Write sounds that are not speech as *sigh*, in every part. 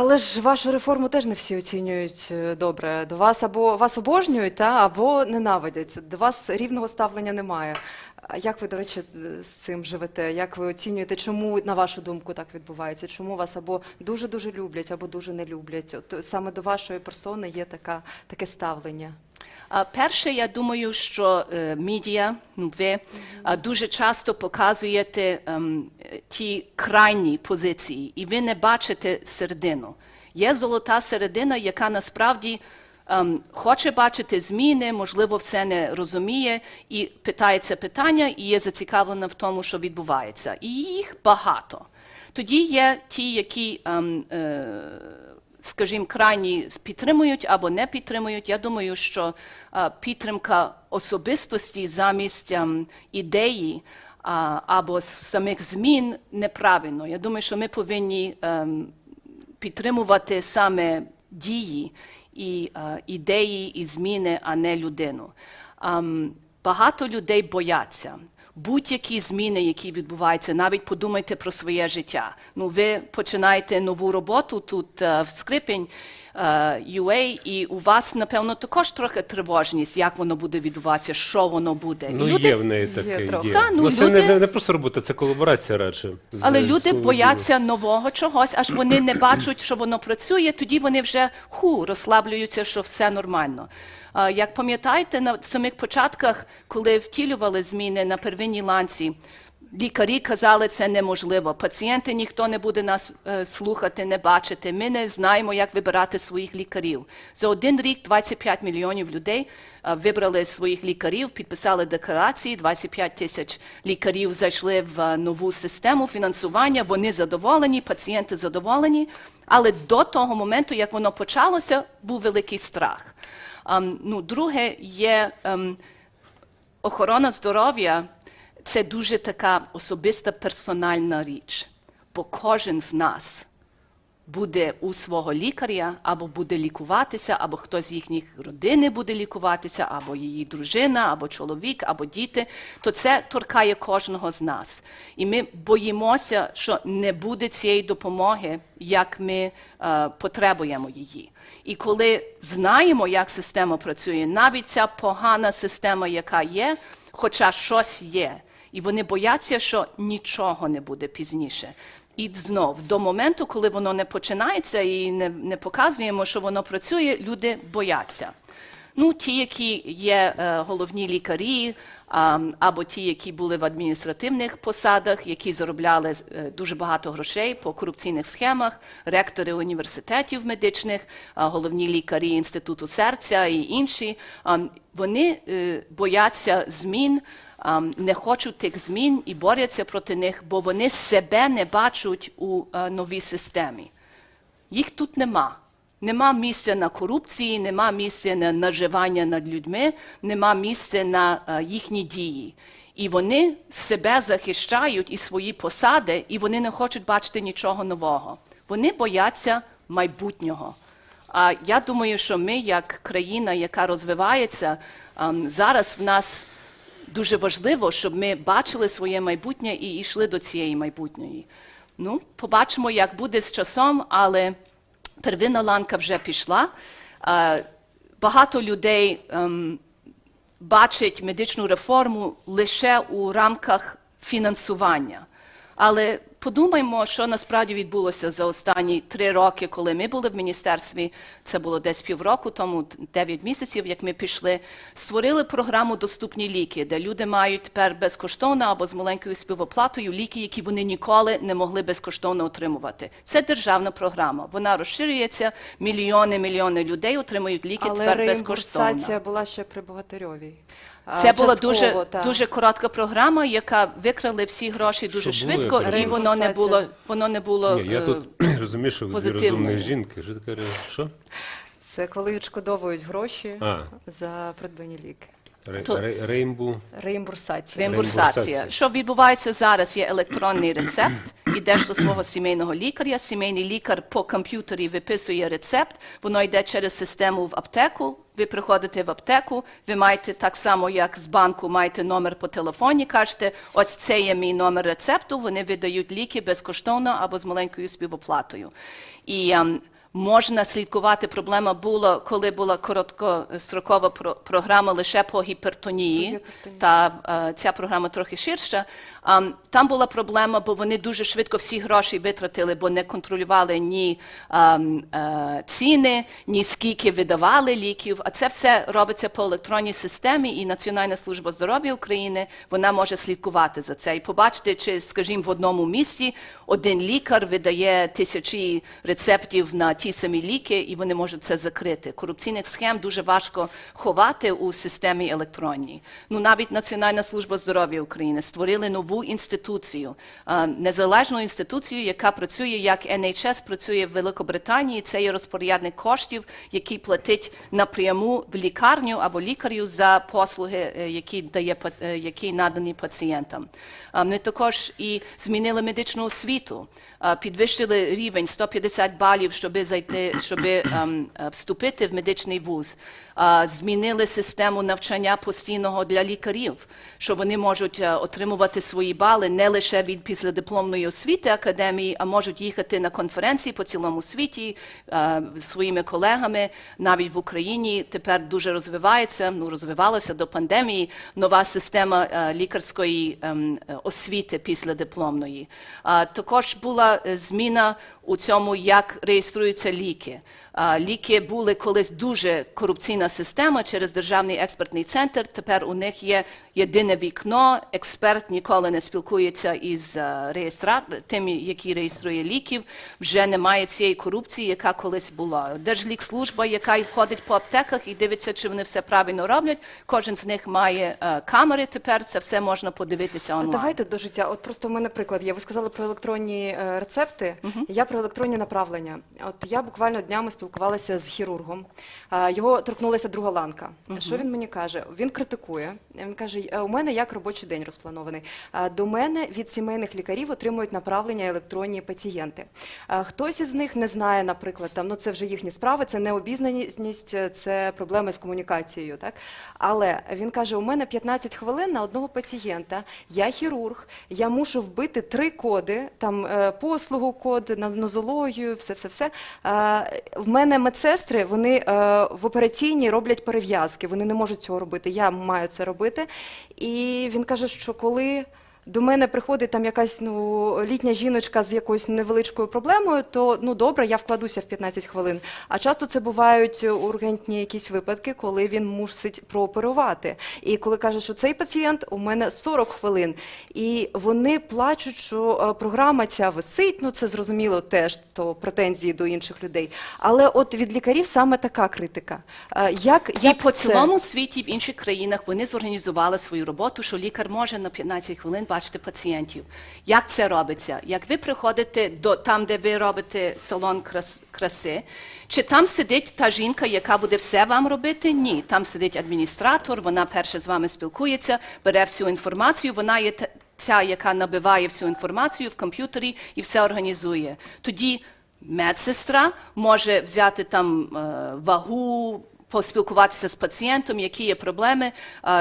Але ж вашу реформу теж не всі оцінюють е, добре. До вас або вас обожнюють, та, або ненавидять. До вас рівного ставлення немає. А як ви, до речі, з цим живете? Як ви оцінюєте, чому, на вашу думку, так відбувається? Чому вас або дуже-дуже люблять, або дуже не люблять? От саме до вашої персони є така, таке ставлення. Перше, я думаю, що е, медіа, ну ви дуже часто показуєте ем, е, ті крайні позиції, і ви не бачите середину. Є золота середина, яка насправді ем, хоче бачити зміни, можливо, все не розуміє і питається питання, і є зацікавлена в тому, що відбувається. І їх багато. Тоді є ті, які ем, е, скажімо, крайні підтримують або не підтримують. Я думаю, що підтримка особистості замість ем, ідеї або самих змін неправильно. Я думаю, що ми повинні ем, підтримувати саме дії і е, ідеї і зміни, а не людину. Багато людей бояться. Будь-які зміни, які відбуваються, навіть подумайте про своє життя. Ну, ви починаєте нову роботу тут е, в Скрипень, е, UA, і у вас, напевно, також трохи тривожність, як воно буде відбуватися, що воно буде. Ну, Люди є в неї таке. Є. Та, ну, це не, люди- не, не просто робота, це колаборація радше. Але з люди Солодовою. бояться нового чогось, аж вони не бачать, що воно працює, тоді вони вже ху розслаблюються, що все нормально. Як пам'ятаєте, на самих початках, коли втілювали зміни на первинній ланці, лікарі казали, це неможливо. Пацієнти ніхто не буде нас е, слухати, не бачити. Ми не знаємо, як вибирати своїх лікарів. За один рік 25 мільйонів людей е, вибрали своїх лікарів, підписали декларації. 25 тисяч лікарів зайшли в е, нову систему фінансування. Вони задоволені, пацієнти задоволені. Але до того моменту, як воно почалося, був великий страх. Ем, ну, друге є ем, охорона здоров'я це дуже така особиста персональна річ, бо кожен з нас буде у свого лікаря, або буде лікуватися, або хтось з їхніх родини буде лікуватися, або її дружина, або чоловік, або діти, то це торкає кожного з нас. І ми боїмося, що не буде цієї допомоги, як ми е, потребуємо її. І коли знаємо, як система працює, навіть ця погана система, яка є, хоча щось є, і вони бояться, що нічого не буде пізніше. І знов до моменту, коли воно не починається і не, не показуємо, що воно працює, люди бояться. Ну, ті, які є е, головні лікарі, а, або ті, які були в адміністративних посадах, які заробляли е, дуже багато грошей по корупційних схемах, ректори університетів медичних, а, головні лікарі інституту серця і інші, а, вони е, бояться змін. Не хочуть тих змін і борються проти них, бо вони себе не бачать у е, новій системі. Їх тут нема. Нема місця на корупції, нема місця на наживання над людьми, нема місця на е, їхні дії. І вони себе захищають і свої посади, і вони не хочуть бачити нічого нового. Вони бояться майбутнього. А я думаю, що ми, як країна, яка розвивається, зараз в нас дуже важливо, щоб ми бачили своє майбутнє і йшли до цієї майбутньої. Ну, побачимо, як буде з часом, але первинна ланка вже пішла. Багато людей бачить бачать медичну реформу лише у рамках фінансування. Але подумаймо, що насправді відбулося за останні три роки, коли ми були в міністерстві. Це було десь півроку тому, 9 місяців, як ми пішли. Створили програму Доступні ліки, де люди мають тепер безкоштовно або з маленькою співоплатою ліки, які вони ніколи не могли безкоштовно отримувати. Це державна програма. Вона розширюється. Мільйони мільйони людей отримують ліки Але тепер безкоштовно. реімбурсація була ще при Богатирьовій. Це була дуже, та. дуже коротка програма, яка викрали всі гроші дуже Що швидко, було, і воно не було, воно не було. Ні, я е, тут *clears throat* розумію, що ви дві розумні жінки. Що таке? Що? Це коли відшкодовують гроші А. за придбані ліки. Ре- То- ре- Рейнбу. Реімбурсація. Реімбурсація. Реімбурсація. Що відбувається зараз? Є електронний рецепт. Ідеш до свого сімейного лікаря. Сімейний лікар по комп'ютері виписує рецепт. Воно йде через систему в аптеку. ви приходите в аптеку, ви маєте так само, як з банку, маєте номер по телефоні, кажете, ось це є мій номер рецепту, вони видають ліки безкоштовно або з маленькою співоплатою. І ем, можна слідкувати. Проблема була, коли була короткострокова про- програма лише по гіпертонії, та е, ця програма трохи ширша. Ам, там була проблема, бо вони дуже швидко всі гроші витратили, бо не контролювали ні е, ціни, ні скільки видавали ліків. А це все робиться по електронній системі, і Національна служба здоров'я України вона може слідкувати за це і побачити, чи, скажімо, в одному місті один лікар видає тисячі рецептів на ті самі ліки, і вони можуть це закрити. Корупційних схем дуже важко ховати у системі електронній. Ну навіть Національна служба здоров'я України створили нову інституцію, незалежну інституцію, яка працює як NHS працює в Великобританії. Це є розпорядник коштів, який платить напряму в лікарню або лікарю за послуги, е, які дає е, які надані пацієнтам. Ми також і змінили медичну освіту, підвищили рівень 150 балів, щоб зайти, щоб ем, е, вступити в медичний вуз. А, Змінили систему навчання постійного для лікарів, що вони можуть е, отримувати свої бали не лише від післядипломної освіти академії, а можуть їхати на конференції по цілому світі е, своїми колегами. Навіть в Україні тепер дуже розвивається, ну розвивалася до пандемії нова система е, лікарської ем, е, освіти післядипломної. Також була е, зміна у цьому, як реєструються ліки. Ліки були колись дуже корупційна система через державний експертний центр. Тепер у них є єдине вікно. Експерт ніколи не спілкується із е, реєстра... тим, який реєструє ліків. Вже немає цієї корупції, яка колись була. Держлікслужба, яка ходить по аптеках і дивиться, чи вони все правильно роблять. Кожен з них має е, камери. Тепер це все можна подивитися онлайн. Давайте до життя. От просто в мене приклад є. Ви сказали про електронні е, рецепти. Я про електронні направлення. От я буквально днями спілкувалася з хірургом. Його торкнулася друга ланка. Що він мені каже? Він критикує. Він каже: «Е, у мене як робочий день розпланований. До мене від сімейних лікарів отримують направлення електронні пацієнти. Хтось із них не знає, наприклад, там ну це вже їхні справи, це необізнаність, е, це проблеми з комунікацією. Так але він каже: у мене 15 хвилин на одного пацієнта. Я хірург, я мушу вбити три коди: там е, послугу, код, на- нозологію, все, все, все. Мене медсестри, вони е, в операційній роблять перев'язки. Вони не можуть цього робити. Я маю це робити. І він каже, що коли. До мене приходить там якась ну літня жіночка з якоюсь невеличкою проблемою, то ну добре, я вкладуся в 15 хвилин. А часто це бувають ургентні якісь випадки, коли він мусить прооперувати. І коли каже, що цей пацієнт у мене 40 хвилин, і вони плачуть, що е, програма ця висить. Ну це зрозуміло теж то претензії до інших людей. Але от від лікарів саме така критика. Е, Як, І як по це? цілому світі, в інших країнах, вони зорганізували свою роботу, що лікар може на 15 хвилин бачити пацієнтів. Як це робиться? Як ви приходите до там, де ви робите салон крас- краси, чи там сидить та жінка, яка буде все вам робити? Ні, там сидить адміністратор, вона перше з вами спілкується, бере всю інформацію, вона є ця, яка набиває всю інформацію в комп'ютері і все організує. Тоді медсестра може взяти там е, вагу, поспілкуватися з пацієнтом, які є проблеми,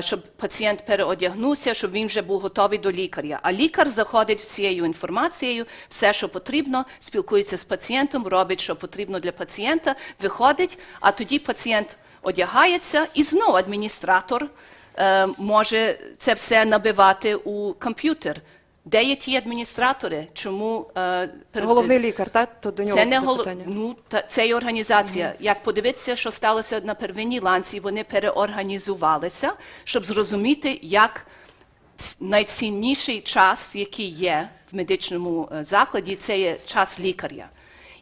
щоб пацієнт переодягнувся, щоб він вже був готовий до лікаря. А лікар заходить всією інформацією, все, що потрібно, спілкується з пацієнтом, робить, що потрібно для пацієнта, виходить, а тоді пацієнт одягається і знову адміністратор е, може це все набивати у комп'ютер. Де є ті адміністратори? Чому е, Головний лікар, так? То до нього це не голо... ну, та, це є організація. Як подивитися, що сталося на первинній ланці, вони переорганізувалися, щоб зрозуміти, як найцінніший час, який є в медичному е, закладі, це є час лікаря.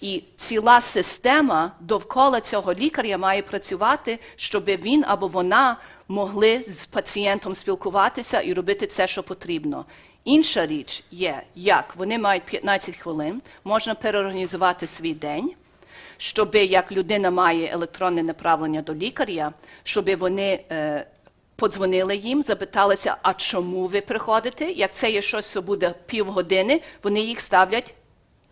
І ціла система довкола цього лікаря має працювати, щоб він або вона могли з пацієнтом спілкуватися і робити це, що потрібно. Інша річ є, як вони мають 15 хвилин, можна переорганізувати свій день, щоб як людина має електронне направлення до лікаря, щоб вони е, подзвонили їм, запиталися, а чому ви приходите? Як це є щось, що буде півгодини, вони їх ставлять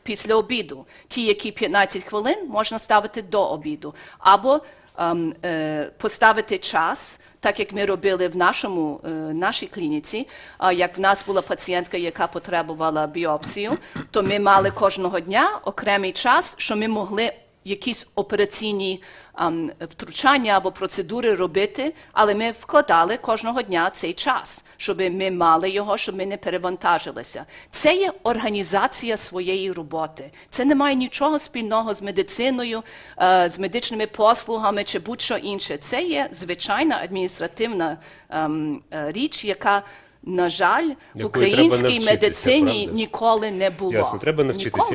після обіду. Ті, які 15 хвилин, можна ставити до обіду. Або ем, е, поставити час. Так як ми робили в нашому е, нашій клініці, як в нас була пацієнтка, яка потребувала біопсію, то ми мали кожного дня окремий час, що ми могли якісь операційні втручання або процедури робити, але ми вкладали кожного дня цей час, щоб ми мали його, щоб ми не перевантажилися. Це є організація своєї роботи. Це не має нічого спільного з медициною, е, з медичними послугами чи будь-що інше. Це є звичайна адміністративна ем, е, річ, яка на жаль, в українській медицині правда? ніколи не було. Ясно, треба навчитися. Ніколи.